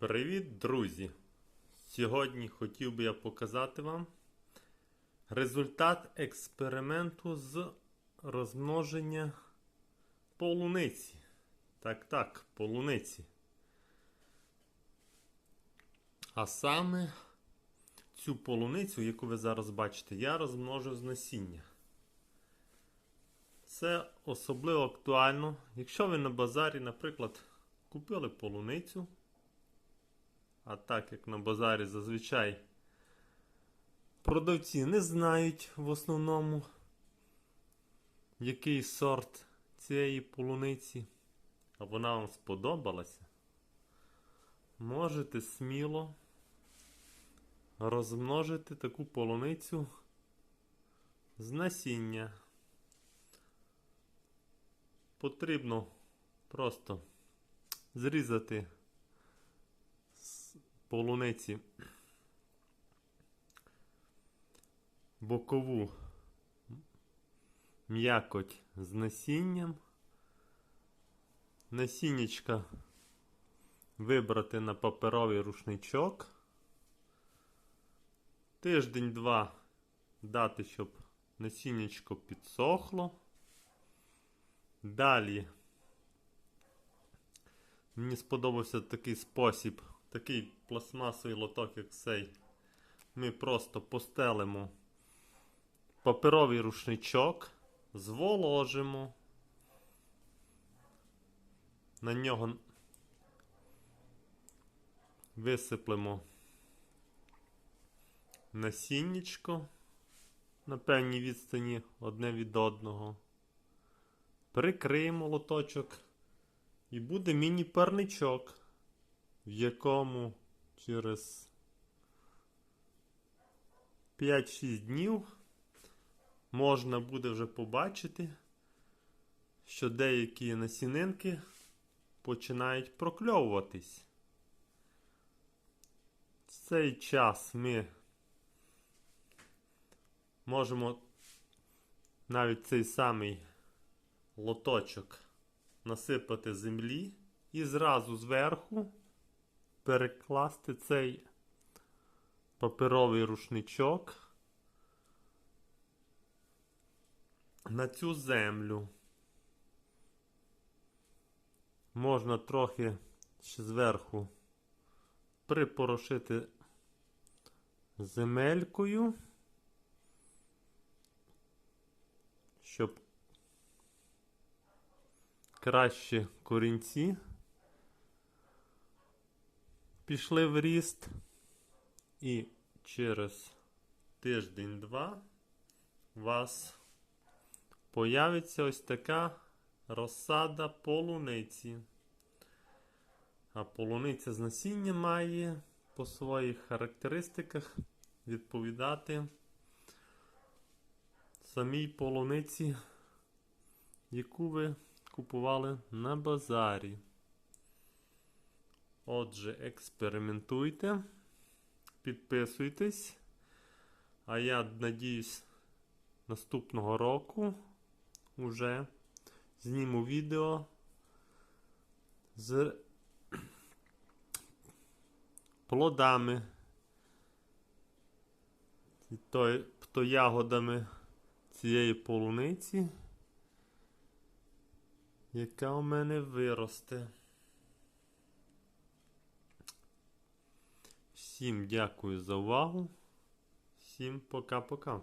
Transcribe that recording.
Привіт, друзі! Сьогодні хотів би я показати вам результат експерименту з розмноження полуниці. Так, так, полуниці. А саме цю полуницю, яку ви зараз бачите, я розмножив з насіння. Це особливо актуально, якщо ви на базарі, наприклад, купили полуницю. А так як на базарі зазвичай продавці не знають в основному, який сорт цієї полуниці, а вона вам сподобалася, можете сміло розмножити таку полуницю з насіння. Потрібно просто зрізати полуниці бокову м'якоть з насінням. Насіннячка вибрати на паперовий рушничок. Тиждень-два дати, щоб насіннячко підсохло. Далі мені сподобався такий спосіб такий пластмасовий лоток, як цей, ми просто постелимо паперовий рушничок, зволожимо, на нього висиплемо насіннячко на певній відстані одне від одного, прикриємо лоточок. І буде міні-парничок в якому через 5-6 днів можна буде вже побачити, що деякі насінинки починають прокльовуватись. В цей час ми можемо навіть цей самий лоточок насипати землі і зразу зверху перекласти цей паперовий рушничок на цю землю. Можна трохи ще зверху припорошити земелькою, щоб краще корінці пішли в ріст. І через тиждень-два у вас появиться ось така розсада полуниці. А полуниця з насіння має по своїх характеристиках відповідати самій полуниці, яку ви купували на базарі. Отже, експериментуйте, підписуйтесь. А я надіюсь, наступного року вже зніму відео з плодами, то, то ягодами цієї полуниці, яка у мене виросте. Всім дякую за увагу. Всім пока-пока.